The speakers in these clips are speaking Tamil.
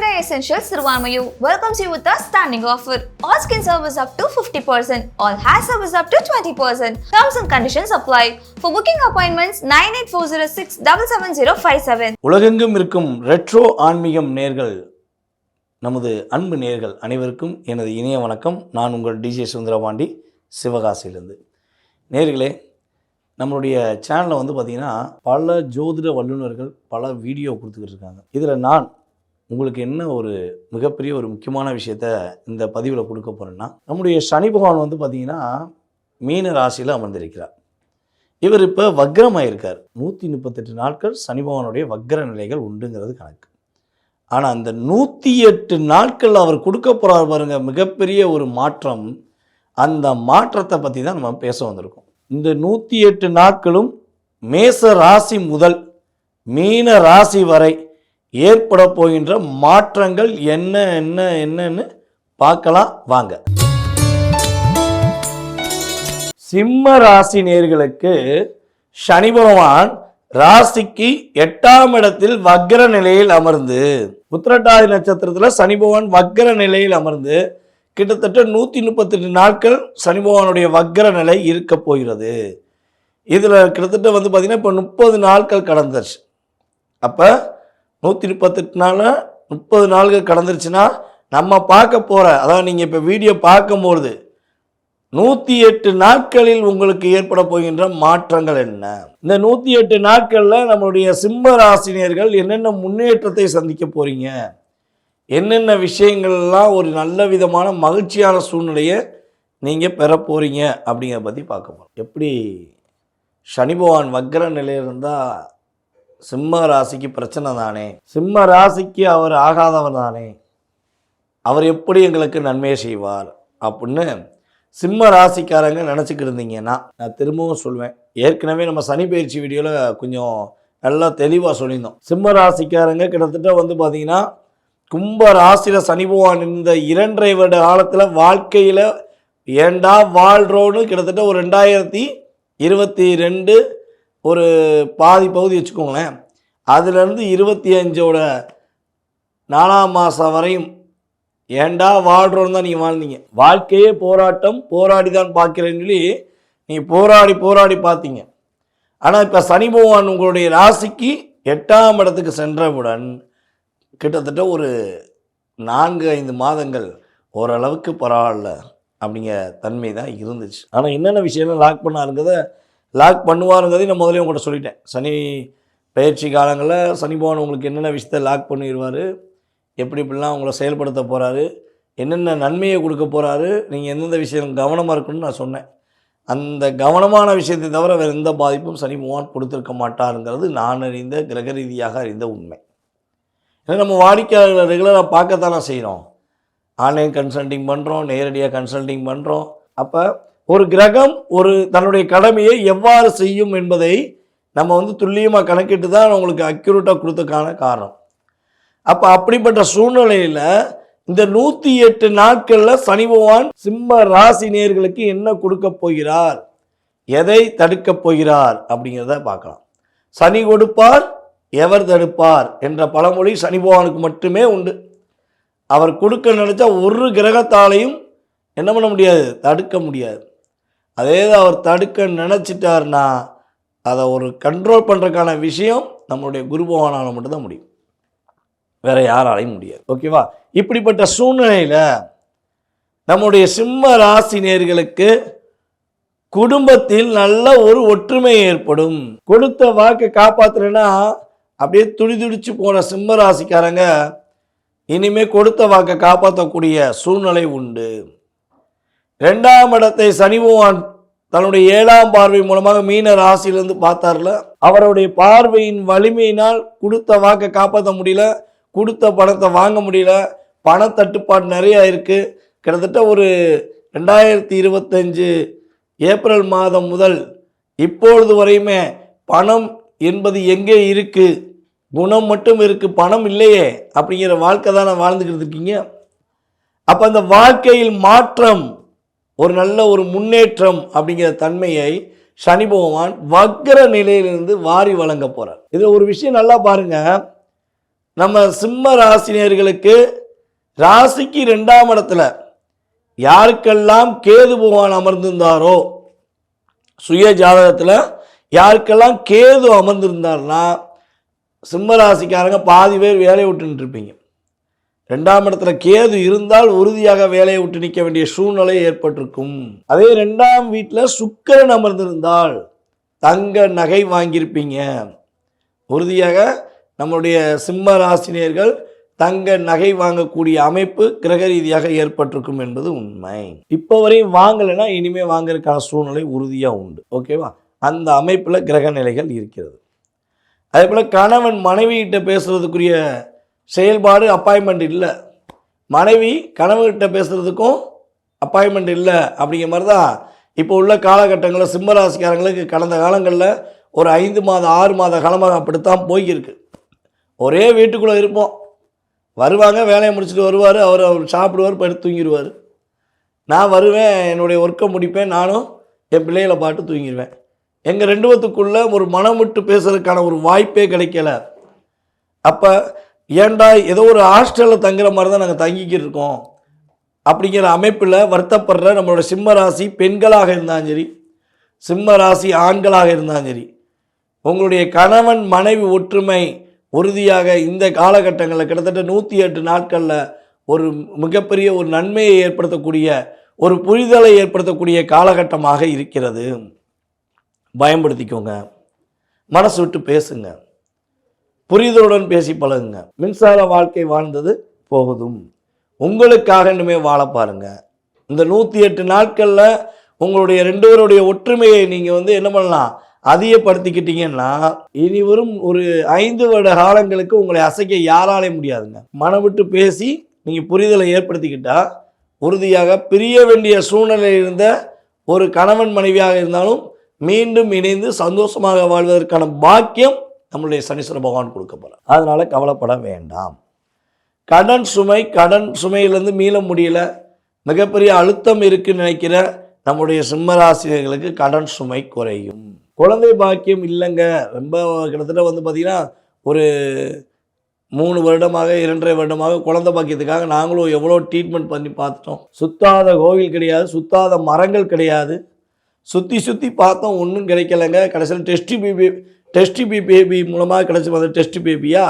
Hyundai Essentials Sirvanmayu welcomes you with a standing offer. All skin service up to 50%, all hair service up to 20%. Terms and conditions apply. For booking appointments, 98406 77057. உலகெங்கும் இருக்கும் ரெட்ரோ ஆன்மீகம் நேர்கள் நமது அன்பு நேர்கள் அனைவருக்கும் எனது இனிய வணக்கம் நான் உங்கள் டிஜே சுந்தரபாண்டி சிவகாசியிலிருந்து நேர்களே நம்மளுடைய சேனலில் வந்து பார்த்திங்கன்னா பல ஜோதிட வல்லுநர்கள் பல வீடியோ கொடுத்துக்கிட்டு இருக்காங்க இதில் நான் உங்களுக்கு என்ன ஒரு மிகப்பெரிய ஒரு முக்கியமான விஷயத்த இந்த பதிவில் கொடுக்க போகிறேன்னா நம்முடைய சனி பகவான் வந்து பார்த்திங்கன்னா மீன ராசியில் அமர்ந்திருக்கிறார். இவர் இப்போ வக்ரமாயிருக்கார். நூற்றி முப்பத்தெட்டு நாட்கள் சனி பகவானுடைய வக்ர நிலைகள் உண்டுங்கிறது கணக்கு. ஆனால் அந்த நூற்றி எட்டு நாட்கள் அவர் கொடுக்க போகிறார் பாருங்க மிகப்பெரிய ஒரு மாற்றம். அந்த மாற்றத்தை பற்றி தான் நம்ம பேச வந்திருக்கோம். இந்த நூற்றி எட்டு நாட்களும் மேச ராசி முதல் மீன ராசி வரை ஏற்பட போகின்ற மாற்றங்கள் என்ன என்ன என்னன்னு பார்க்கலாம் வாங்க. சிம்ம ராசி நேர்களுக்கு சனி பகவான் ராசிக்கு எட்டாம் இடத்தில் வக்ர நிலையில் அமர்ந்து உத்திரட்டாதி நட்சத்திரத்தில் சனி பகவான் வக்ர நிலையில் அமர்ந்து கிட்டத்தட்ட நூற்றி முப்பத்தெட்டு நாட்கள் சனி பகவானுடைய வக்ர நிலை இருக்க போகிறது. இதில் கிட்டத்தட்ட வந்து பார்த்திங்கன்னா இப்போ முப்பது நாட்கள் கடந்துருச்சு. அப்போ நூற்றி முப்பத்தெட்டு நாள் முப்பது நாள்கள் கடந்துருச்சுன்னா நம்ம பார்க்க போகிற அதாவது நீங்கள் இப்போ வீடியோ பார்க்கும்பொழுது நூற்றி எட்டு நாட்களில் உங்களுக்கு ஏற்பட போகின்ற மாற்றங்கள் என்ன? இந்த நூற்றி எட்டு நாட்களில் நம்மளுடைய சிம்ம ராசினியர்கள் என்னென்ன முன்னேற்றத்தை சந்திக்க போகிறீங்க என்னென்ன விஷயங்கள்லாம் ஒரு நல்ல விதமான மகிழ்ச்சியான சூழ்நிலையை நீங்கள் பெற போகிறீங்க அப்படிங்கிறத பற்றி பார்க்க போகிறோம் எப்படி? சனி பகவான் வக்ர நிலையில் இருந்தால் சிம்ம ராசிக்கு பிரச்சனை தானே? சிம்ம ராசிக்கு அவர் ஆகாதவர் தானே? அவர் எப்படி எங்களுக்கு நன்மையை செய்வார் அப்படின்னு சிம்ம ராசிக்காரங்க நினச்சிக்கிட்டு இருந்தீங்கன்னா நான் திரும்பவும் சொல்வேன். ஏற்கனவே நம்ம சனி பயிற்சி வீடியோவில் கொஞ்சம் நல்லா தெளிவாக சொல்லியிருந்தோம். சிம்ம ராசிக்காரங்க கிட்டத்தட்ட வந்து பார்த்தீங்கன்னா கும்ப ராசியில் சனி பகவான் இந்த இரண்டரை வருட காலத்தில் வாழ்க்கையில் ஏண்டா வாழ்கிறோன்னு கிட்டத்தட்ட ஒரு ரெண்டாயிரத்தி இருபத்தி ரெண்டு ஒரு பாதி பகுதி வச்சுக்கோங்களேன். அதுலேருந்து இருபத்தி அஞ்சோட நாலாம் மாதம் வரையும் ஏண்டா வாழ்கிறோன்னு தான் நீங்கள் வாழ்ந்தீங்க. வாழ்க்கையே போராட்டம் போராடி தான் பார்க்கிறேன்னு சொல்லி நீங்கள் போராடி போராடி பார்த்தீங்க. ஆனால் இப்போ சனி பகவான் உங்களுடைய ராசிக்கு எட்டாம் இடத்துக்கு சென்றவுடன் கிட்டத்தட்ட ஒரு நான்கு ஐந்து மாதங்கள் ஓரளவுக்கு பரவாயில்ல அப்படிங்கிற தன்மை தான் இருந்துச்சு. ஆனால் என்னென்ன விஷயம்லாம் லாக் பண்ணாருங்கிறத லாக் பண்ணுவாருங்கிறதையும் நான் முதலே உங்கள்கிட்ட சொல்லிட்டேன். சனி பயிற்சி காலங்களில் சனி பகவான் உங்களுக்கு என்னென்ன விஷயத்த லாக் பண்ணிடுவார் எப்படி இப்படிலாம் உங்களை செயல்படுத்த போகிறாரு என்னென்ன நன்மையை கொடுக்க போகிறாரு நீங்கள் எந்தெந்த விஷயம் கவனமாக இருக்கணும்னு நான் சொன்னேன். அந்த கவனமான விஷயத்தை தவிர வேறு எந்த பாதிப்பும் சனி பகவான் கொடுத்துருக்க மாட்டாருங்கிறது நான் அறிந்த கிரக ரீதியாக அறிந்த உண்மை. ஏன்னா நம்ம வாடிக்கையாளர்களை ரெகுலராக பார்க்கத்தானே செய்கிறோம் ஆன்லைன் கன்சல்ட்டிங் பண்ணுறோம் நேரடியாக கன்சல்ட்டிங் பண்ணுறோம் அப்போ ஒரு கிரகம் ஒரு தன்னுடைய கடமையை எவ்வாறு செய்யும் என்பதை நம்ம வந்து துல்லியமாக கணக்கிட்டு தான் உங்களுக்கு அக்யூரேட்டாக கொடுத்ததுக்கான காரணம். அப்போ அப்படிப்பட்ட சூழ்நிலையில் இந்த நூற்றி எட்டு நாட்களில் சனி பகவான் சிம்ம ராசி நேர்களுக்கு என்ன கொடுக்க போகிறார்? எதை தடுக்கப் போகிறார்? அப்படிங்கிறத பார்க்கலாம். சனி கொடுப்பார் எவர் தடுப்பார் என்ற பழமொழி சனி பகவானுக்கு மட்டுமே உண்டு. அவர் கொடுக்க நினைச்சா ஒரு கிரகத்தாலையும் என்ன பண்ண முடியாது? தடுக்க முடியாது. அதே தான் அவர் தடுக்க நினச்சிட்டாருன்னா அதை ஒரு கண்ட்ரோல் பண்ணுறதுக்கான விஷயம் நம்மளுடைய குரு பகவானால் மட்டும்தான் முடியும். வேற யாராலையும் முடியாது. ஓகேவா இப்படிப்பட்ட சூழ்நிலையில் நம்முடைய சிம்ம ராசி நேர்களுக்கு குடும்பத்தில் நல்ல ஒரு ஒற்றுமை ஏற்படும். கொடுத்த வாக்கை காப்பாற்றுறேன்னா அப்படியே துடி துடிச்சு போன சிம்ம ராசிக்காரங்க இனிமே கொடுத்த வாக்கை காப்பாற்றக்கூடிய சூழ்நிலை உண்டு. ரெண்டாம் இடத்தை சனி பகவான் தன்னுடைய ஏழாம் பார்வை மூலமாக மீன ராசியிலிருந்து பார்த்தார்ல அவருடைய பார்வையின் வலிமையினால் கொடுத்த வாக்கை காப்பாற்ற முடியல கொடுத்த பணத்தை வாங்க முடியல பணத்தட்டுப்பாடு நிறைய இருக்குது கிட்டத்தட்ட ஒரு ரெண்டாயிரத்தி இருபத்தஞ்சு ஏப்ரல் மாதம் முதல் இப்பொழுது வரையுமே பணம் என்பது எங்கே இருக்குது குணம் மட்டும் இருக்குது பணம் இல்லையே அப்படிங்கிற வாழ்க்கை தான் வாழ்ந்துக்கிட்டு இருக்கீங்க. அப்போ அந்த வாழ்க்கையில் மாற்றம் ஒரு நல்ல ஒரு முன்னேற்றம் அப்படிங்கிற தன்மையை சனி பகவான் வக்ர நிலையிலிருந்து வாரி வழங்க போகிறார் இதில் ஒரு விஷயம் நல்லா பாருங்கள் நம்ம சிம்ம ராசினியர்களுக்கு ராசிக்கு ரெண்டாம் இடத்துல யாருக்கெல்லாம் கேது பகவான் அமர்ந்திருந்தாரோ சுய ஜாதகத்தில் யாருக்கெல்லாம் கேது அமர்ந்திருந்தார்னா சிம்ம ராசிக்காரங்க பாதி பேர் வேலையை விட்டுன்னு இருப்பீங்க. ரெண்டாம் இடத்துல கேது இருந்தால் உறுதியாக வேலையை விட்டு நிற்க வேண்டிய சூழ்நிலை ஏற்பட்டிருக்கும். அதே ரெண்டாம் வீட்டில் சுக்கரன் அமர்ந்திருந்தால் தங்க நகை வாங்கியிருப்பீங்க. உறுதியாக நம்மளுடைய சிம்ம ராசினியர்கள் தங்க நகை வாங்கக்கூடிய அமைப்பு கிரக ரீதியாக ஏற்பட்டிருக்கும் என்பது உண்மை. இப்போ வரையும் வாங்கலைன்னா இனிமே வாங்குறதுக்கான சூழ்நிலை உறுதியாக உண்டு. ஓகேவா? அந்த அமைப்பில் கிரக நிலைகள் இருக்கிறது. அதே போல் கணவன் மனைவியிட்ட பேசுறதுக்குரிய செயல்பாடு அப்பாயின்மெண்ட் இல்லை. மனைவி கணவர்கிட்ட பேசுகிறதுக்கும் அப்பாயின்மெண்ட் இல்லை அப்படிங்கிற மாதிரி தான் இப்போ உள்ள காலகட்டங்களில் சிம்மராசிக்காரங்களுக்கு கடந்த காலங்களில் ஒரு ஐந்து மாத ஆறு மாத காலமாக அப்படித்தான் போயிருக்கு. ஒரே வீட்டுக்குள்ளே இருப்போம். வருவாங்க வேலையை முடிச்சுட்டு வருவார் அவர் அவர் சாப்பிடுவார் படுத்து தூங்கிடுவார் நான் வருவேன் என்னுடைய ஒர்க்கை முடிப்பேன் நானும் என் பிள்ளைகளை பாட்டு தூங்கிடுவேன் எங்கள் ரெண்டு பேத்துக்குள்ளே ஒரு மனம் விட்டு பேசுறதுக்கான ஒரு வாய்ப்பே கிடைக்கல. அப்போ ஏன்டா ஏதோ ஒரு ஹாஸ்டலில் தங்குற மாதிரி தான் நாங்கள் தங்கிக்கிட்டு இருக்கோம். அப்படிங்கிற அமைப்பில் வருத்தப்படுற நம்மளோட சிம்ம ராசி பெண்களாக இருந்தாலும் சரி சிம்ம ராசி ஆண்களாக இருந்தாலும் சரி உங்களுடைய கணவன் மனைவி ஒற்றுமை உறுதியாக இந்த காலகட்டங்களில் கிட்டத்தட்ட நூற்றி எட்டு நாட்களில் ஒரு மிகப்பெரிய ஒரு நன்மையை ஏற்படுத்தக்கூடிய ஒரு புரிதலை ஏற்படுத்தக்கூடிய காலகட்டமாக இருக்கிறது. பயன்படுத்திக்கோங்க. மனசு விட்டு பேசுங்க. புரிதலுடன் பேசி பழகுங்க. மின்சார வாழ்க்கை வாழ்ந்தது போகுதும் உங்களுக்காக இனிமே வாழ பாருங்க. இந்த நூற்றி எட்டு நாட்களில் உங்களுடைய ரெண்டு பேருடைய ஒற்றுமையை நீங்கள் வந்து என்ன பண்ணலாம்? அதிகப்படுத்திக்கிட்டீங்கன்னா இனி வரும் ஒரு ஐந்து வருட காலங்களுக்கு உங்களை அசைக்க யாராலே முடியாதுங்க. மனம் விட்டு பேசி நீங்கள் புரிதலை ஏற்படுத்திக்கிட்டா உறுதியாக பிரிய வேண்டிய சூழ்நிலையில் இருந்த ஒரு கணவன் மனைவியாக இருந்தாலும் மீண்டும் இணைந்து சந்தோஷமாக வாழ்வதற்கான பாக்கியம் நம்மளுடைய சனீஸ்வர பகவான் கொடுக்க போகிறார் அதனால் கவலைப்பட வேண்டாம். கடன் சுமை கடன் சுமையிலேருந்து மீள முடியல. மிகப்பெரிய அழுத்தம் இருக்குன்னு நினைக்கிற நம்முடைய சிம்மராசிரியர்களுக்கு கடன் சுமை குறையும். குழந்தை பாக்கியம் இல்லைங்க. ரொம்ப கிட்டத்தட்ட வந்து பார்த்திங்கன்னா ஒரு மூணு வருடமாக இரண்டரை வருடமாக குழந்தை பாக்கியத்துக்காக நாங்களும் எவ்வளோ ட்ரீட்மெண்ட் பண்ணி பார்த்துட்டோம். சுத்தாத கோவில் கிடையாது சுத்தாத மரங்கள் கிடையாது. சுற்றி சுற்றி பார்த்தோம் ஒன்றும் கிடைக்கலங்க. கடைசியில் டெஸ்ட் பேபி டெஸ்ட் பி பேபி மூலமாக கிடச்சிருமா? அது டெஸ்ட் பேபியா?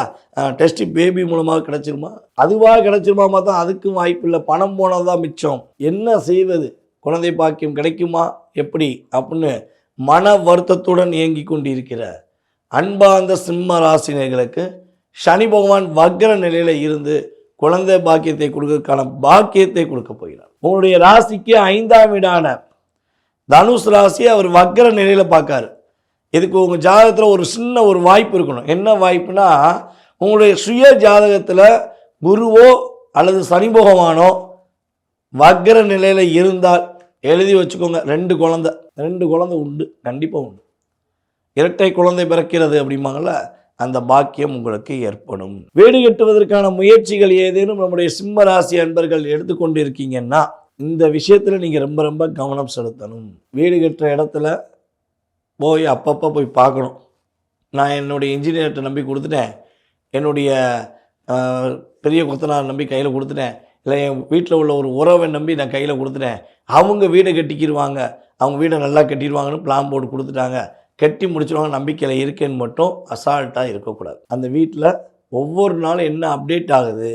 டெஸ்ட் பேபி மூலமாக கிடச்சிருமா? அதுவாக கிடச்சிருமா பார்த்தா அதுக்கும் வாய்ப்பு இல்லை. பணம் போனது தான் மிச்சம். என்ன செய்வது? குழந்தை பாக்கியம் கிடைக்குமா? எப்படி? அப்படின்னு மன வருத்தத்துடன் இயங்கி கொண்டிருக்கிற அன்பார்ந்த சிம்ம ராசினியர்களுக்கு சனி பகவான் வக்ர நிலையில் இருந்து குழந்தை பாக்கியத்தை கொடுக்கறதுக்கான பாக்கியத்தை கொடுக்க போகிறார். உங்களுடைய ராசிக்கு ஐந்தாம் வீடான தனுஷ் ராசியை அவர் வக்ர நிலையில் பார்க்காரு. இதுக்கு உங்கள் ஜாதகத்தில் ஒரு சின்ன ஒரு வாய்ப்பு இருக்கணும்? என்ன வாய்ப்புனா உங்களுடைய சுய ஜாதகத்தில் குருவோ அல்லது சனி பகவானோ நிலையில் இருந்தால் எழுதி வச்சுக்கோங்க ரெண்டு குழந்தை. ரெண்டு குழந்தை உண்டு கண்டிப்பாக உண்டு. இரட்டை குழந்தை பிறக்கிறது அப்படிம்பாங்கள அந்த பாக்கியம் உங்களுக்கு ஏற்படும். வீடு கட்டுவதற்கான முயற்சிகள் ஏதேனும் நம்முடைய சிம்ம ராசி அன்பர்கள் எடுத்துக்கொண்டு இருக்கீங்கன்னா இந்த விஷயத்தில் நீங்கள் ரொம்ப ரொம்ப கவனம் செலுத்தணும். வீடு கட்டுற இடத்துல போய் அப்பப்போ போய் பார்க்கணும். நான் என்னுடைய இன்ஜினியர்கிட்ட நம்பி கொடுத்துட்டேன். என்னுடைய பெரிய கொத்தனார் நம்பி கையில் கொடுத்துட்டேன். இல்லை என் வீட்டில் உள்ள ஒரு உறவை நம்பி நான் கையில் கொடுத்துட்டேன். அவங்க வீடை கட்டிக்கிடுவாங்க அவங்க வீடை நல்லா கட்டிடுவாங்கன்னு பிளான் போட்டு கொடுத்துட்டாங்க. கட்டி முடிச்சிடுவாங்க நம்பிக்கையில் இருக்கேன்னு மட்டும் அசால்ட்டாக இருக்கக்கூடாது. அந்த வீட்டில் ஒவ்வொரு நாளும் என்ன அப்டேட் ஆகுது?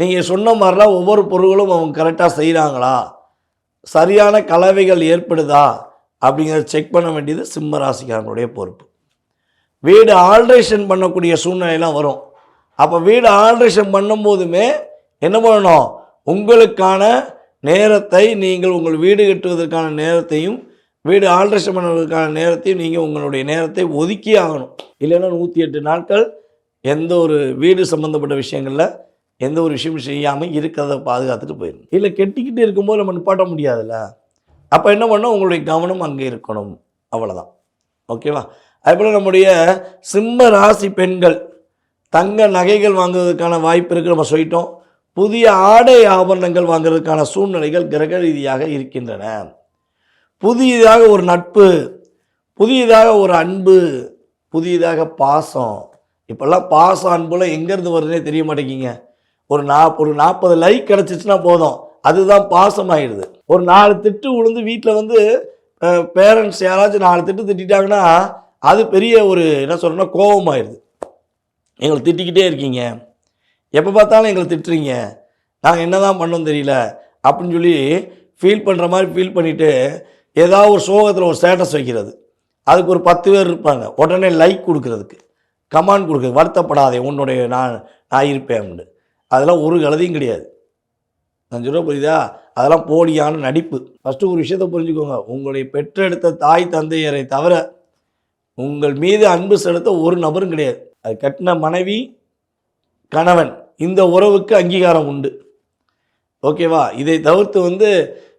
நீங்கள் சொன்ன மாதிரிலாம் ஒவ்வொரு பொருட்களும் அவங்க கரெக்டாக செய்கிறாங்களா சரியான கலவைகள் ஏற்படுதா? அப்படிங்கிறத செக் பண்ண வேண்டியது சிம்ம ராசிக்காரங்களுடைய பொறுப்பு. வீடு ஆல்ட்ரேஷன் பண்ணக்கூடிய சூழ்நிலையெல்லாம் வரும். அப்போ வீடு ஆல்ட்ரேஷன் பண்ணும்போதுமே என்ன பண்ணணும்? உங்களுக்கான நேரத்தை நீங்கள் உங்கள் வீடு கட்டுவதற்கான நேரத்தையும் வீடு ஆல்ட்ரேஷன் பண்ணுவதற்கான நேரத்தையும் நீங்கள் உங்களுடைய நேரத்தை ஒதுக்கி ஆகணும். இல்லைன்னா நூற்றி எட்டு நாட்கள் எந்த ஒரு வீடு சம்மந்தப்பட்ட விஷயங்களில் எந்த ஒரு விஷயமும் செய்யாமல் இருக்கிறத பாதுகாத்துட்டு போயிடும் இல்லை கெட்டிக்கிட்டு இருக்கும்போது நம்ம நிப்பாட்ட முடியாதுல்ல? அப்போ என்ன பண்ணும்? உங்களுடைய கவனம் அங்கே இருக்கணும். அவ்வளோதான் ஓகேவா? அதுபோல் நம்முடைய சிம்ம ராசி பெண்கள் தங்க நகைகள் வாங்குவதற்கான வாய்ப்பு இருக்குது நம்ம சொல்லிட்டோம். புதிய ஆடை ஆபரணங்கள் வாங்குறதுக்கான சூழ்நிலைகள் கிரக ரீதியாக இருக்கின்றன. புதியதாக ஒரு நட்பு புதியதாக ஒரு அன்பு புதியதாக பாசம். இப்போல்லாம் பாசம் அன்புலாம் எங்கேருந்து வருதுன்னே தெரிய மாட்டேங்கிங்க ஒரு நா ஒரு நாற்பது லைக் கிடச்சிச்சுன்னா போதும். அதுதான் பாசமாயிடுது. ஒரு நாலு திட்டு விழுந்து வீட்டில் வந்து பேரண்ட்ஸ் யாராச்சும் நாலு திட்டு திட்டிட்டாங்கன்னா அது பெரிய ஒரு என்ன சொல்கிறேன்னா கோபமாயிடுது எங்களை திட்டிக்கிட்டே இருக்கீங்க. எப்போ பார்த்தாலும் எங்களை திட்டுறீங்க. நாங்கள் என்ன தான் பண்ணோம் தெரியல. அப்படின்னு சொல்லி ஃபீல் பண்ணுற மாதிரி ஃபீல் பண்ணிவிட்டு ஏதாவது ஒரு சோகத்தில் ஒரு ஸ்டேட்டஸ் வைக்கிறது. அதுக்கு ஒரு பத்து பேர் இருப்பாங்க. உடனே லைக் கொடுக்கறதுக்கு. கமாண்ட் கொடுக்குறது. வருத்தப்படாதே உன்னுடைய நான் நான் இருப்பேன் அப்படின்னு. அதெல்லாம் ஒரு கழுதையும் கிடையாது. நான் சொல்ல புரியுதா? அதெல்லாம் போலியான நடிப்பு. ஃபஸ்ட்டு ஒரு விஷயத்தை புரிஞ்சுக்கோங்க. உங்களுடைய பெற்றெடுத்த தாய் தந்தையரை தவிர உங்கள் மீது அன்பு செலுத்த ஒரு நபரும் கிடையாது. அது கட்டின மனைவி கணவன். இந்த உறவுக்கு அங்கீகாரம் உண்டு. ஓகேவா இதை தவிர்த்து வந்து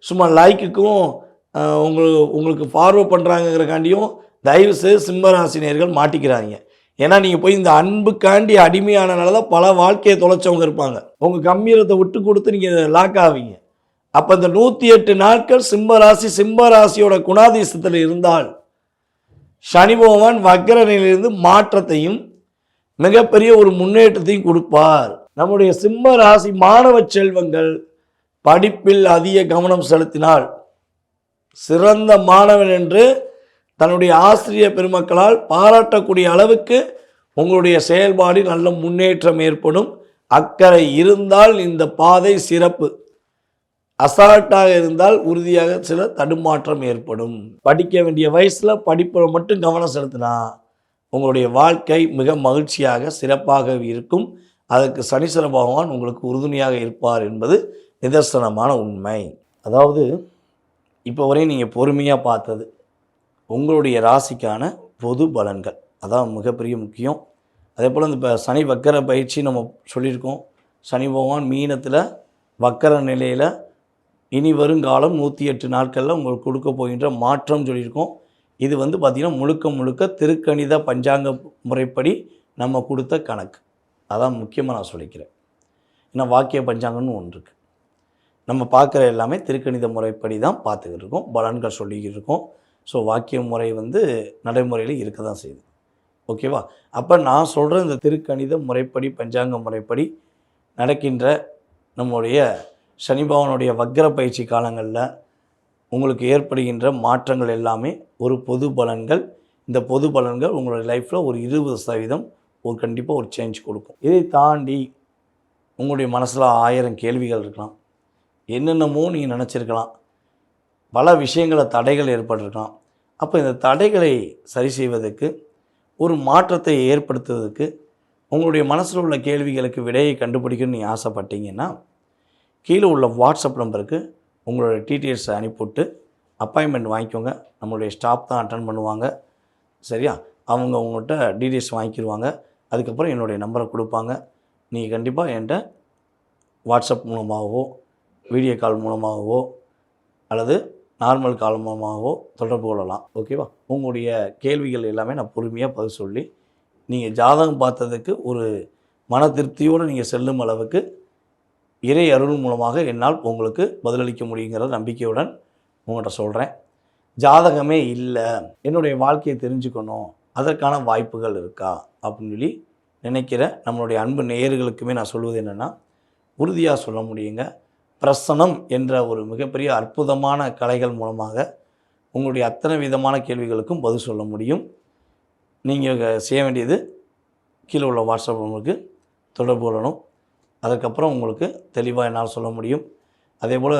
சும்மா லைக்குக்கும் உங்களுக்கு உங்களுக்கு ஃபார்வர்ட் பண்ணுறாங்கங்கிறக்காண்டியும் தயவு செய்து சிம்மராசினியர்கள் மாட்டிக்கிறாங்க ஏன்னா நீங்கள் போய் இந்த அன்புக்காண்டி அடிமையானனால தான் பல வாழ்க்கையை தொலைச்சவங்க இருப்பாங்க. உங்கள் கம்பீரத்தை விட்டு கொடுத்து நீங்கள் லாக் ஆவீங்க. அப்போ இந்த நூற்றி எட்டு நாட்கள் சிம்மராசி சிம்மராசியோட குணாதிசத்தில் இருந்தால் சனி பகவான் வக்கரனிலிருந்து மாற்றத்தையும் மிகப்பெரிய ஒரு முன்னேற்றத்தையும் கொடுப்பார். நம்முடைய சிம்ம ராசி மாணவ செல்வங்கள் படிப்பில் அதிக கவனம் செலுத்தினால் சிறந்த மாணவன் என்று தன்னுடைய ஆசிரியர் பெருமக்களால் பாராட்டக்கூடிய அளவுக்கு உங்களுடைய செயல்பாடு நல்ல முன்னேற்றம் ஏற்படும். அக்கறை இருந்தால் இந்த பாதை சிறப்பு. அசால்ட்டாக இருந்தால் உறுதியாக சில தடுமாற்றம் ஏற்படும். படிக்க வேண்டிய வயசில் படிப்பில் மட்டும் கவனம் செலுத்தினா உங்களுடைய வாழ்க்கை மிக மகிழ்ச்சியாக சிறப்பாக இருக்கும். அதற்கு சனீஸ்வர பகவான் உங்களுக்கு உறுதுணையாக இருப்பார் என்பது நிதர்சனமான உண்மை. அதாவது இப்போ வரையும் நீங்கள் பொறுமையாக பார்த்தது. உங்களுடைய ராசிக்கான பொது பலன்கள். அதான் மிகப்பெரிய முக்கியம். அதே போல் இந்த இப்போ சனி வக்கர பயிற்சி நம்ம சொல்லியிருக்கோம். சனி பகவான் மீனத்தில் வக்கர நிலையில் இனி வருங்காலம் நூற்றி எட்டு நாட்களில் உங்களுக்கு கொடுக்க போகின்ற மாற்றம் சொல்லியிருக்கோம். இது வந்து பார்த்திங்கன்னா முழுக்க முழுக்க திருக்கணித பஞ்சாங்க முறைப்படி நம்ம கொடுத்த கணக்கு. அதான் முக்கியமாக நான் சொல்லிக்கிறேன். ஏன்னா வாக்கிய பஞ்சாங்கம்னு ஒன்று இருக்குது நம்ம பார்க்குற எல்லாமே திருக்கணித முறைப்படி தான் பார்த்துக்கிட்டு இருக்கோம். பலன்கள் சொல்லிக்கிட்டு இருக்கோம். ஸோ வாக்கிய முறை வந்து நடைமுறையில் இருக்க தான் செய்யுது. ஓகேவா? அப்போ நான் சொல்கிற இந்த திருக்கணித முறைப்படி பஞ்சாங்க முறைப்படி நடக்கின்ற நம்முடைய சனிபவனுடைய வக்ர பயிற்சி காலங்களில் உங்களுக்கு ஏற்படுகின்ற மாற்றங்கள் எல்லாமே ஒரு பொது பலன்கள். இந்த பொது பலன்கள் உங்களுடைய லைஃப்பில் ஒரு இருபது சதவீதம் ஒரு கண்டிப்பாக ஒரு சேஞ்ச் கொடுக்கும். இதை தாண்டி உங்களுடைய மனசில் ஆயிரம் கேள்விகள் இருக்கலாம். என்னென்னமோ நீங்கள் நினச்சிருக்கலாம். பல விஷயங்களை தடைகள் ஏற்பட்டிருக்கலாம். அப்போ இந்த தடைகளை சரி செய்வதற்கு ஒரு மாற்றத்தை ஏற்படுத்துவதற்கு உங்களுடைய மனசில் உள்ள கேள்விகளுக்கு விடையை கண்டுபிடிக்கணும்னு நீ ஆசைப்பட்டீங்கன்னா கீழே உள்ள வாட்ஸ்அப் நம்பருக்கு உங்களோட டீட்டெயில்ஸை அனுப்பிவிட்டு அப்பாயின்மெண்ட் வாங்கிக்கோங்க. நம்மளுடைய ஸ்டாஃப் தான் அட்டன் பண்ணுவாங்க. சரியா? அவங்க உங்கள்கிட்ட டீட்டெயில்ஸ் வாங்கிக்கிடுவாங்க அதுக்கப்புறம் என்னுடைய நம்பரை கொடுப்பாங்க. நீங்கள் கண்டிப்பாக என்கிட்ட வாட்ஸ்அப் மூலமாகவோ வீடியோ கால் மூலமாகவோ அல்லது நார்மல் கால் மூலமாகவோ தொடர்பு கொள்ளலாம். ஓகேவா உங்களுடைய கேள்விகள் எல்லாமே நான் பொறுமையாக பதில் சொல்லி நீங்கள் ஜாதகம் பார்த்ததுக்கு ஒரு மன திருப்தியோடு நீங்கள் செல்லும் அளவுக்கு இறை அருள் மூலமாக என்னால் உங்களுக்கு பதிலளிக்க முடியுங்கிற நம்பிக்கையுடன் உங்கள்கிட்ட சொல்கிறேன் ஜாதகமே இல்லை. என்னுடைய வாழ்க்கையை தெரிஞ்சுக்கணும். அதற்கான வாய்ப்புகள் இருக்கா? அப்படின்னு சொல்லி நினைக்கிற நம்மளுடைய அன்பு நேயர்களுக்குமே நான் சொல்வது என்னென்னா உறுதியாக சொல்ல முடியுங்க. பிரசனம் என்ற ஒரு மிகப்பெரிய அற்புதமான கலைகள் மூலமாக உங்களுடைய அத்தனை விதமான கேள்விகளுக்கும் பதில் சொல்ல முடியும். நீங்கள் செய்ய வேண்டியது கீழே உள்ள வாட்ஸ்அப் நம்பருக்கு தொடர்பு கொள்ளணும். அதுக்கப்புறம் உங்களுக்கு தெளிவாக என்னால் சொல்ல முடியும். அதே போல்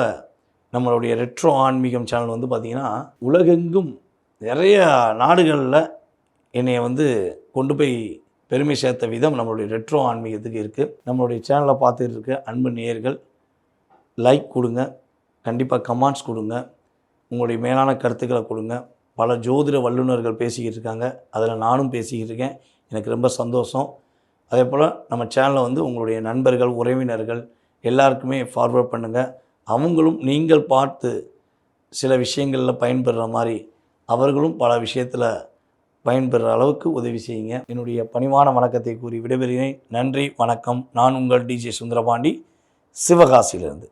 நம்மளுடைய ரெட்ரோ ஆன்மீகம் சேனல் வந்து பார்த்திங்கன்னா உலகெங்கும் நிறைய நாடுகளில் என்னை வந்து கொண்டு போய் பெருமை சேர்த்த விதம் நம்மளுடைய ரெட்ரோ ஆன்மீகத்துக்கு இருக்குது நம்மளுடைய சேனலை பார்த்துட்டு இருக்க அன்பு நேயர்கள் லைக் கொடுங்க. கண்டிப்பாக கமெண்ட்ஸ் கொடுங்க. உங்களுடைய மேலான கருத்துக்களை கொடுங்க. பல ஜோதிட வல்லுநர்கள் பேசிக்கிட்டு இருக்காங்க. அதில் நானும் பேசிக்கிட்டு இருக்கேன். எனக்கு ரொம்ப சந்தோஷம். அதே போல் நம்ம சேனலை வந்து உங்களுடைய நண்பர்கள் உறவினர்கள் எல்லாருக்குமே ஃபார்வர்ட் பண்ணுங்கள் அவங்களும் நீங்கள் பார்த்து சில விஷயங்களில் பயன்பெறுற மாதிரி அவர்களும் பல விஷயத்தில் பயன்பெறுற அளவுக்கு உதவி செய்யுங்க. என்னுடைய பணிவான வணக்கத்தை கூறி விடைபெறுகிறேன். நன்றி வணக்கம். நான் உங்கள் டிஜே சுந்தரபாண்டி. சிவகாசியிலிருந்து.